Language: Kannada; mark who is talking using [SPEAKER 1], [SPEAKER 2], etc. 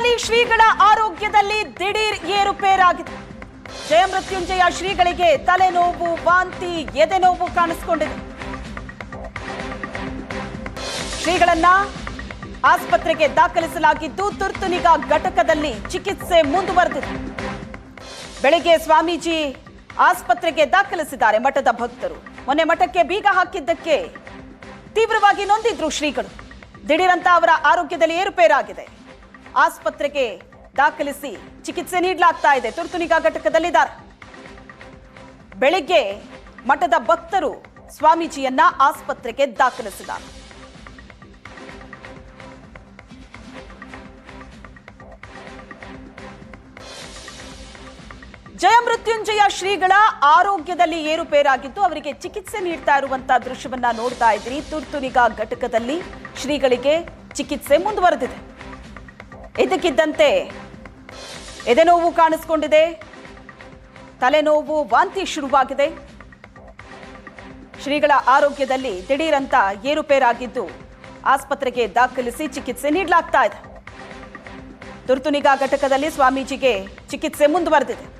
[SPEAKER 1] ಶ್ರೀಗಳ ಆರೋಗ್ಯದಲ್ಲಿ ದಿಢೀರ್ ಏರುಪೇರಾಗಿದೆ. ಜಯಮೃತ್ಯುಂಜಯ ಶ್ರೀಗಳಿಗೆ ತಲೆನೋವು, ವಾಂತಿ, ಎದೆನೋವು ಕಾಣಿಸಿಕೊಂಡಿದೆ. ಶ್ರೀಗಳನ್ನ ಆಸ್ಪತ್ರೆಗೆ ದಾಖಲಿಸಲಾಗಿದ್ದು ತುರ್ತು ನಿಗಾ ಘಟಕದಲ್ಲಿ ಚಿಕಿತ್ಸೆ ಮುಂದುವರೆದಿದೆ. ಬೆಳಿಗ್ಗೆ ಸ್ವಾಮೀಜಿ ಆಸ್ಪತ್ರೆಗೆ ದಾಖಲಿಸಿದ್ದಾರೆ ಮಠದ ಭಕ್ತರು. ಮೊನ್ನೆ ಮಠಕ್ಕೆ ಬೀಗ ಹಾಕಿದ್ದಕ್ಕೆ ತೀವ್ರವಾಗಿ ನೊಂದಿದ್ರು ಶ್ರೀಗಳು. ದಿಢೀರಂತ ಅವರ ಆರೋಗ್ಯದಲ್ಲಿ ಏರುಪೇರಾಗಿದೆ. ಆಸ್ಪತ್ರೆಗೆ ದಾಖಲಿಸಿ ಚಿಕಿತ್ಸೆ ನೀಡಲಾಗ್ತಾ ಇದೆ. ತುರ್ತು ನಿಗಾ ಘಟಕದಲ್ಲಿದ್ದಾರೆ. ಬೆಳಿಗ್ಗೆ ಮಠದ ಭಕ್ತರು ಸ್ವಾಮೀಜಿಯನ್ನ ಆಸ್ಪತ್ರೆಗೆ ದಾಖಲಿಸಿದ್ದಾರೆ. ಜಯಮೃತ್ಯುಂಜಯ ಶ್ರೀಗಳ ಆರೋಗ್ಯದಲ್ಲಿ ಏರುಪೇರಾಗಿದ್ದು ಅವರಿಗೆ ಚಿಕಿತ್ಸೆ ನೀಡ್ತಾ ಇರುವಂತಹ ದೃಶ್ಯವನ್ನ ನೋಡ್ತಾ ಇದ್ರಿ ತುರ್ತು ನಿಗಾ ಘಟಕದಲ್ಲಿ ಶ್ರೀಗಳಿಗೆ ಚಿಕಿತ್ಸೆ ಮುಂದುವರೆದಿದೆ. ಇದಕ್ಕಿದ್ದಂತೆ ಎದೆನೋವು ಕಾಣಿಸ್ಕೊಂಡಿದೆ. ತಲೆನೋವು ವಾಂತಿ ಶುರುವಾಗಿದೆ. ಶ್ರೀಗಳ ಆರೋಗ್ಯದಲ್ಲಿ ದಿಢೀರಂತ ಏರುಪೇರಾಗಿದ್ದು ಆಸ್ಪತ್ರೆಗೆ ದಾಖಲಿಸಿ ಚಿಕಿತ್ಸೆ ನೀಡಲಾಗ್ತಾ ಇದೆ. ತುರ್ತು ನಿಗಾ ಘಟಕದಲ್ಲಿ ಸ್ವಾಮೀಜಿಗೆ ಚಿಕಿತ್ಸೆ ಮುಂದುವರೆದಿದೆ.